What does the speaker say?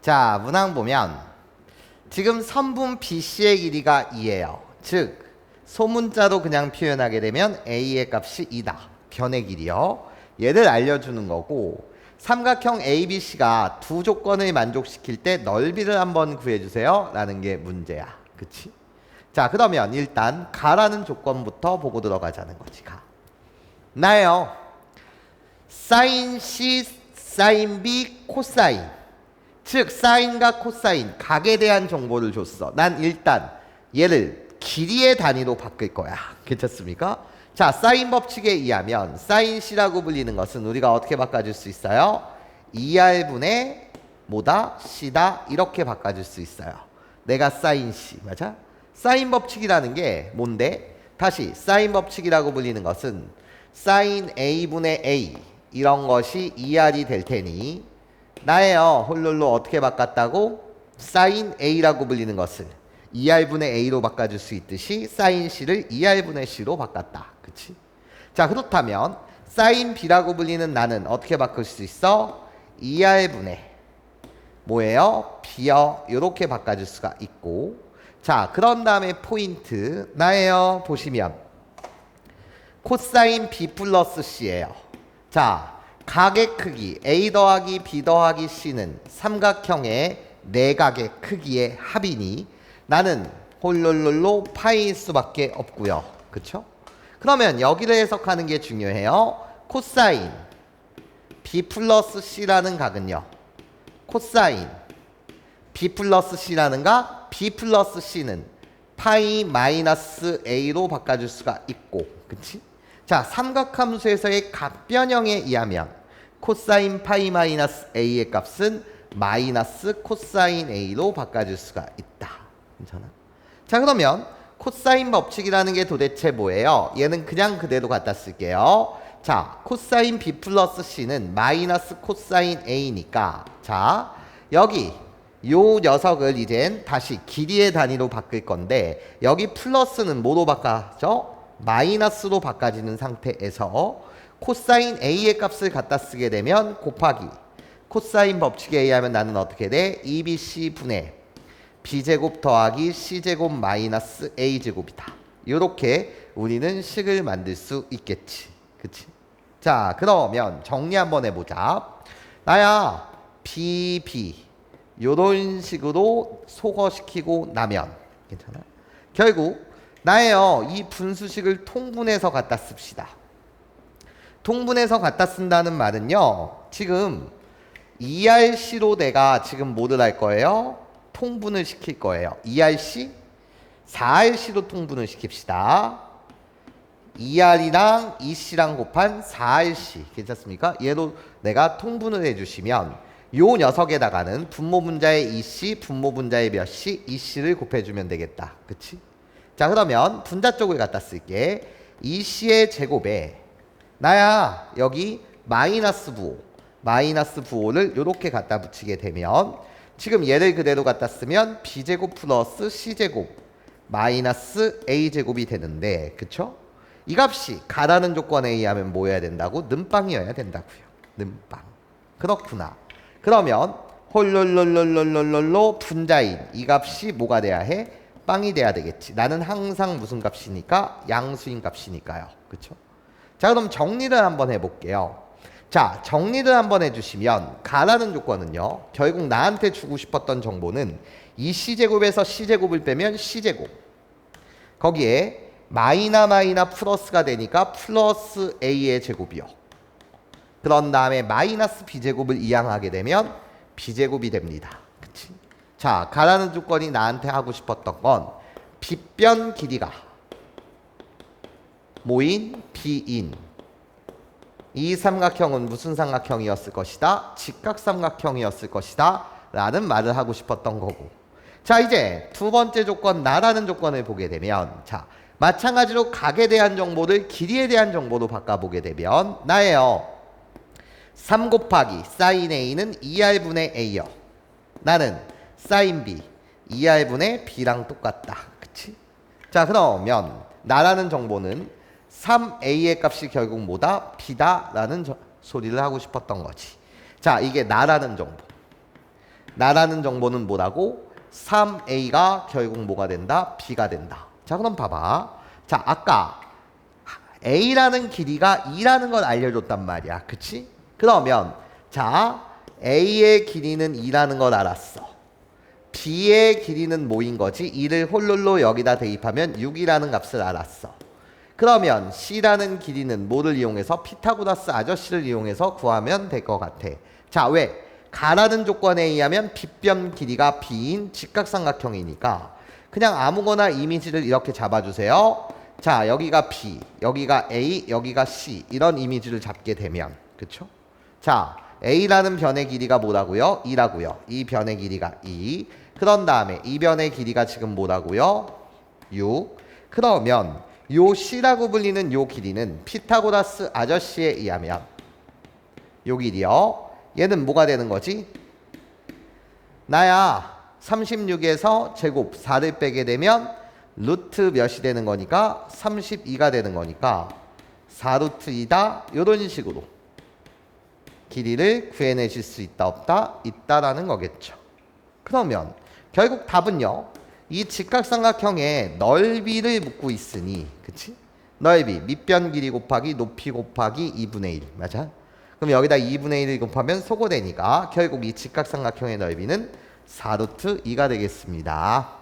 자, 문항 보면 지금 선분 BC의 길이가 2예요. 즉 소문자로 그냥 표현하게 되면 A의 값이 2다. 변의 길이요. 얘를 알려주는 거고 삼각형 ABC가 두 조건을 만족시킬 때 넓이를 한번 구해주세요. 라는 게 문제야. 그치? 자 그러면 일단 가라는 조건부터 보고 들어가자는 거지. 가. 나요. 사인 C, 사인 B, 코사인. 즉 사인과 코사인 각에 대한 정보를 줬어. 난 일단 얘를 길이의 단위로 바꿀 거야. 괜찮습니까? 자, 사인 법칙에 의하면 사인 C라고 불리는 것은 우리가 어떻게 바꿔줄 수 있어요? 2R분의 뭐다? C다 이렇게 바꿔줄 수 있어요. 내가 사인 C 맞아? 사인 법칙이라는 게 뭔데? 다시 사인 법칙이라고 불리는 것은 사인 A분의 A 이런 것이 2R이 될 테니 나예요. 홀룰로 어떻게 바꿨다고? 사인 A라고 불리는 것을 2R분의 A로 바꿔줄 수 있듯이 사인 C를 2R분의 C로 바꿨다. 그치? 자 그렇다면 사인 B라고 불리는 나는 어떻게 바꿀 수 있어? 2R분의 뭐예요? B요. 이렇게 바꿔줄 수가 있고 자 그런 다음에 포인트 나예요. 보시면 코사인 B 플러스 C예요. 자 각의 크기 A 더하기 B 더하기 C는 삼각형의 내각의 크기의 합이니 나는 홀룰룰로 파이일 수밖에 없고요. 그쵸? 그러면 여기를 해석하는 게 중요해요. 코사인 B 플러스 C라는 각은요. 코사인 B 플러스 C라는 각 B 플러스 C는 파이 마이너스 A로 바꿔줄 수가 있고 그치? 자 삼각함수에서의 각변형에 의하면 코사인 파이 마이너스 A의 값은 마이너스 코사인 A로 바꿔줄 수가 있다 괜찮아? 자 그러면 코사인 법칙이라는 게 도대체 뭐예요? 얘는 그냥 그대로 갖다 쓸게요 자 코사인 B 플러스 C는 마이너스 코사인 A니까 자 여기 요 녀석을 이젠 다시 길이의 단위로 바꿀 건데 여기 플러스는 뭐로 바꿔죠? 마이너스로 바꿔지는 상태에서 코사인 A의 값을 갖다 쓰게 되면 곱하기 코사인 법칙에 의하면 나는 어떻게 돼? 2BC 분의 B제곱 더하기 C제곱 마이너스 A제곱이다. 이렇게 우리는 식을 만들 수 있겠지. 그치? 자 그러면 정리 한번 해보자. 나야 B, B 요런 식으로 소거시키고 나면 괜찮아? 결국 나예요. 이 분수식을 통분해서 갖다 씁시다. 통분해서 갖다 쓴다는 말은요. 지금 ERC로 내가 지금 뭐를 할 거예요? 통분을 시킬 거예요. ERC 4RC로 통분을 시킵시다. ER이랑 EC랑 곱한 4RC 괜찮습니까? 얘로 내가 통분을 해주시면 요 녀석에다가는 분모 분자의 EC, 분모 분자의 몇 C, EC를 곱해주면 되겠다. 그치? 자 그러면 분자 쪽을 갖다 쓸게. EC의 제곱에 나야 여기 마이너스 부호 마이너스 부호를 이렇게 갖다 붙이게 되면 지금 얘를 그대로 갖다 쓰면 B제곱 플러스 C제곱 마이너스 A제곱이 되는데 그쵸? 이 값이 가라는 조건에 의하면 뭐여야 된다고? 는빵이어야 된다고요. 는빵. 그렇구나. 그러면 홀롤롤롤롤롤로 분자인 이 값이 뭐가 돼야 해? 빵이 돼야 되겠지. 나는 항상 무슨 값이니까 양수인 값이니까요. 그렇죠? 자, 그럼 정리를 한번 해 볼게요. 자, 정리를 한번 해 주시면 가라는 조건은요. 결국 나한테 주고 싶었던 정보는 이 C제곱에서 C제곱을 빼면 C제곱. 거기에 마이나 마이나 플러스가 되니까 플러스 A의 제곱이요. 그런 다음에 마이너스 B제곱을 이항하게 되면 B제곱이 됩니다. 그치? 자, 가라는 조건이 나한테 하고 싶었던 건 빗변 길이가 모인 B인. 이 삼각형은 무슨 삼각형이었을 것이다? 직각삼각형이었을 것이다? 라는 말을 하고 싶었던 거고. 자 이제 두 번째 조건 나라는 조건을 보게 되면 자 마찬가지로 각에 대한 정보를 길이에 대한 정보로 바꿔보게 되면 나예요. 3 곱하기 사인 A는 2R분의 A요 나는 사인 B 2R분의 B랑 똑같다. 그치? 자 그러면 나라는 정보는 3a의 값이 결국 뭐다? b다 라는 저, 소리를 하고 싶었던 거지 자 이게 나라는 정보 나라는 정보는 뭐라고? 3a가 결국 뭐가 된다? b가 된다. 자 그럼 봐봐. 자 아까 a라는 길이가 2라는 걸 알려줬단 말이야. 그치? 그러면 자 a의 길이는 2라는 걸 알았어. b의 길이는 뭐인 거지? 2를 홀룰로 여기다 대입하면 6이라는 값을 알았어. 그러면 c라는 길이는 뭐를 이용해서 피타고라스 아저씨를 이용해서 구하면 될 것 같아. 자, 왜? 가라는 조건에 의하면 빗변 길이가 b인 직각삼각형이니까 그냥 아무거나 이미지를 이렇게 잡아주세요. 자, 여기가 b, 여기가 a, 여기가 c 이런 이미지를 잡게 되면 그쵸? 자, a라는 변의 길이가 뭐라고요? 2라고요. 이 변의 길이가 2. 그런 다음에 이 변의 길이가 지금 뭐라고요? 6. 그러면 요 c라고 불리는 요 길이는 피타고라스 아저씨에 의하면 요 길이요. 얘는 뭐가 되는 거지? 나야 36에서 제곱 4를 빼게 되면 루트 몇이 되는 거니까 32가 되는 거니까 4루트 2다 요런 식으로 길이를 구해내실 수 있다 없다 있다라는 거겠죠. 그러면 결국 답은요. 이 직각삼각형의 넓이를 묻고 있으니 그치? 넓이 밑변 길이 곱하기 높이 곱하기 2분의 1 맞아? 그럼 여기다 2분의 1을 곱하면 소거되니까 결국 이 직각삼각형의 넓이는 4루트 2가 되겠습니다.